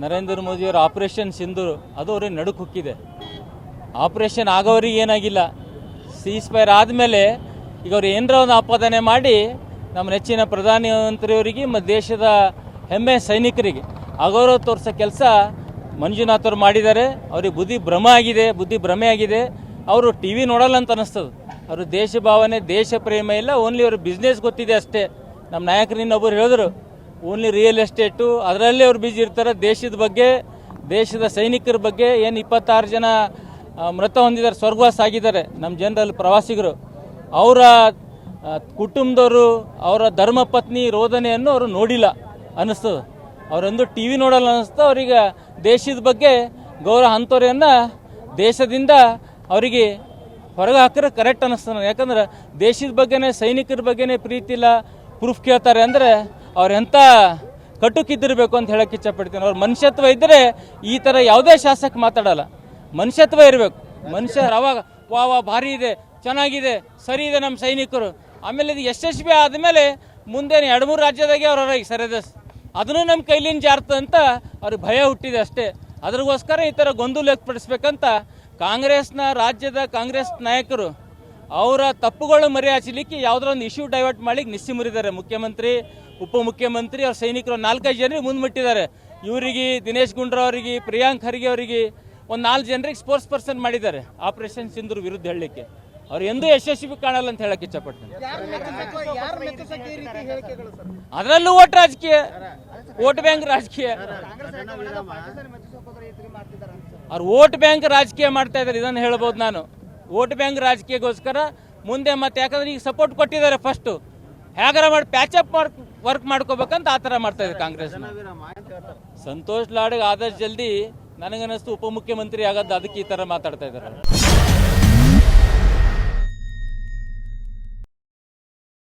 ನರೇಂದ್ರ ಮೋದಿಯವರ ಆಪರೇಷನ್ ಸಿಂಧೂರು, ಅದು ಅವ್ರಿಗೆ ನಡುಕು ಹುಕ್ಕಿದೆ. ಆಪರೇಷನ್ ಆಗೋರಿಗೆ ಏನಾಗಿಲ್ಲ. ಸೀಸ್ ಫೈರ್ ಆದಮೇಲೆ ಈಗ ಅವ್ರು ಏನರ ಒಂದು ಆಪಾದನೆ ಮಾಡಿ ನಮ್ಮ ನೆಚ್ಚಿನ ಪ್ರಧಾನಮಂತ್ರಿಯವರಿಗೆ ಮತ್ತು ದೇಶದ ಹೆಮ್ಮೆ ಸೈನಿಕರಿಗೆ ಅಗೌರವ ತೋರಿಸೋ ಕೆಲಸ ಮಂಜುನಾಥ್ ಅವರು ಮಾಡಿದ್ದಾರೆ. ಅವ್ರಿಗೆ ಬುದ್ಧಿ ಭ್ರಮ ಆಗಿದೆ, ಬುದ್ಧಿ ಭ್ರಮೆ ಆಗಿದೆ. ಅವರು ಟಿ ವಿ ನೋಡಲ್ಲ ಅಂತ ಅನಿಸ್ತದೆ ಅವರು ದೇಶ ಭಾವನೆ, ದೇಶ ಪ್ರೇಮ ಇಲ್ಲ ಓನ್ಲಿ ಅವ್ರ ಬಿಸ್ನೆಸ್ ಗೊತ್ತಿದೆ ಅಷ್ಟೇ. ನಮ್ಮ ನಾಯಕರು ಇನ್ನೊಬ್ಬರು ಹೇಳಿದ್ರು ಓನ್ಲಿ ರಿಯಲ್ ಎಸ್ಟೇಟು ಅದರಲ್ಲೇ ಅವ್ರು ಬಿಜಿ ಇರ್ತಾರೆ. ದೇಶದ ಬಗ್ಗೆ, ದೇಶದ ಸೈನಿಕರ ಬಗ್ಗೆ ಏನು ಇಪ್ಪತ್ತಾರು ಜನ ಮೃತ ಹೊಂದಿದ್ದಾರೆ, ಸ್ವರ್ಗವಾಸ ಆಗಿದ್ದಾರೆ ನಮ್ಮ ಜನರಲ್ಲಿ ಪ್ರವಾಸಿಗರು. ಅವರ ಕುಟುಂಬದವರು, ಅವರ ಧರ್ಮಪತ್ನಿ ರೋದನೆಯನ್ನು ಅವರು ನೋಡಿಲ್ಲ ಅನ್ನಿಸ್ತದೆ. ಅವರೊಂದು ಟಿ ವಿ ನೋಡಲ್ಲ ಅನ್ನಿಸ್ತು ಅವರಿಗೆ ದೇಶದ ಬಗ್ಗೆ ಗೌರವ ಅಂಥವ್ರನ್ನ ದೇಶದಿಂದ ಅವರಿಗೆ ಹೊರಗೆ ಹಾಕಿದ್ರೆ ಕರೆಕ್ಟ್ ಅನ್ನಿಸ್ತದೆ. ಯಾಕಂದ್ರೆ ದೇಶದ ಬಗ್ಗೆನೇ, ಸೈನಿಕರ ಬಗ್ಗೆನೇ ಪ್ರೀತಿ ಇಲ್ಲ ಪ್ರೂಫ್ ಕೇಳ್ತಾರೆ ಅಂದರೆ ಅವ್ರು ಎಂಥ ಕಟುಕಿದ್ದಿರಬೇಕು ಅಂತ ಹೇಳಕ್ಕೆ ಇಚ್ಛಪಡ್ತೀನಿ. ಅವ್ರ ಮನುಷ್ಯತ್ವ ಇದ್ದರೆ ಈ ಥರ ಯಾವುದೇ ಶಾಸಕ ಮಾತಾಡಲ್ಲ. ಮನುಷ್ಯತ್ವ ಇರಬೇಕು. ಮನುಷ್ಯ ಅವಾಗ ವಾ ವಾ ಭಾರಿ ಇದೆ, ಚೆನ್ನಾಗಿದೆ, ಸರಿ ಇದೆ ನಮ್ಮ ಸೈನಿಕರು. ಆಮೇಲೆ ಇದು ಯಶಸ್ವಿ ಆದಮೇಲೆ ಮುಂದೆ ಎರಡು ಮೂರು ರಾಜ್ಯದಾಗೆ ಅವ್ರ ಸರಿದ. ಅದನ್ನು ನಮ್ಮ ಕೈಲಿಂದ ಜಾರ್ತ ಅಂತ ಅವ್ರಿಗೆ ಭಯ ಹುಟ್ಟಿದೆ ಅಷ್ಟೇ. ಅದ್ರಗೋಸ್ಕರ ಈ ಥರ ಗೊಂದಲ ವ್ಯಕ್ತಪಡಿಸ್ಬೇಕಂತ ಕಾಂಗ್ರೆಸ್ನ ರಾಜ್ಯದ ಕಾಂಗ್ರೆಸ್ ನಾಯಕರು ಅವರ ತಪ್ಪುಗಳು ಮರೆ ಹಚ್ಚಲಿಕ್ಕೆ ಯಾವುದೋ ಒಂದು ಇಶ್ಯೂ ಡೈವರ್ಟ್ ಮಾಡ್ಲಿಕ್ಕೆ ನಿಸ್ಸಿ ಮುರಿದ್ದಾರೆ ಮುಖ್ಯಮಂತ್ರಿ ಉಪಮುಖ್ಯಮಂತ್ರಿ ಅವ್ರ ಸೈನಿಕರು ನಾಲ್ಕೈದು ಜನರಿಗೆ ಮುಂದ್ಬಿಟ್ಟಿದ್ದಾರೆ ಇವರಿಗೆ ದಿನೇಶ್ ಗುಂಡ್ರಾವ್ ಅವರಿಗೆ ಪ್ರಿಯಾಂಕ್ ಖರ್ಗೆ ಅವರಿಗೆ ಒಂದು ನಾಲ್ಕು ಜನರಿಗೆ ಸ್ಪೋರ್ಟ್ಸ್ ಪರ್ಸನ್ ಮಾಡಿದ್ದಾರೆ ಆಪರೇಷನ್ ಸಿಂಧೂರ್ ವಿರುದ್ಧ ಹೇಳಲಿಕ್ಕೆ ಅವ್ರು ಎಂದೂ ಯಶಸ್ವಿ ಕಾಣಲ್ಲ ಅಂತ ಹೇಳಕ್ಕೆ ಇಷ್ಟಪಡ್ತೀನಿ ಯಾರು ಮೆಚ್ಚಿಸಕ್ಕೆ ಯಾರು ಮೆಚ್ಚಿಸಕ್ಕೆ ಈ ರೀತಿ ಹೇಳಿಕೆಗಳು ಸರ್ ಅದರಲ್ಲೂ ಓಟ್ ರಾಜಕೀಯ ವೋಟ್ ಬ್ಯಾಂಕ್ ರಾಜಕೀಯ ಅವ್ರು ವೋಟ್ ಬ್ಯಾಂಕ್ ರಾಜಕೀಯ ಮಾಡ್ತಾ ಇದ್ದಾರೆ ಇದನ್ನು ಹೇಳ್ಬೋದು ನಾನು ವೋಟ್ ಬ್ಯಾಂಕ್ ರಾಜಕೀಯಕ್ಕೋಸ್ಕರ ಮುಂದೆ ಮತ್ತೆ ಯಾಕಂದ್ರೆ ಈಗ ಸಪೋರ್ಟ್ ಕೊಟ್ಟಿದ್ದಾರೆ ಫಸ್ಟು ಹೇಗಾರ ಮಾಡಿ ಪ್ಯಾಚಪ್ ವರ್ಕ್ ಮಾಡ್ಕೋಬೇಕಂತ ಆ ಥರ ಮಾಡ್ತಾ ಇದೆ ಕಾಂಗ್ರೆಸ್ ಸಂತೋಷ್ ಲಾಡ್ಗೆ ಆದಷ್ಟು ಜಲ್ದಿ ನನಗನ್ನಿಸ್ತು ಉಪಮುಖ್ಯಮಂತ್ರಿ ಆಗದ್ದು ಅದಕ್ಕೆ ಈ ಥರ ಮಾತಾಡ್ತಾ ಇದ್ದಾರೆ.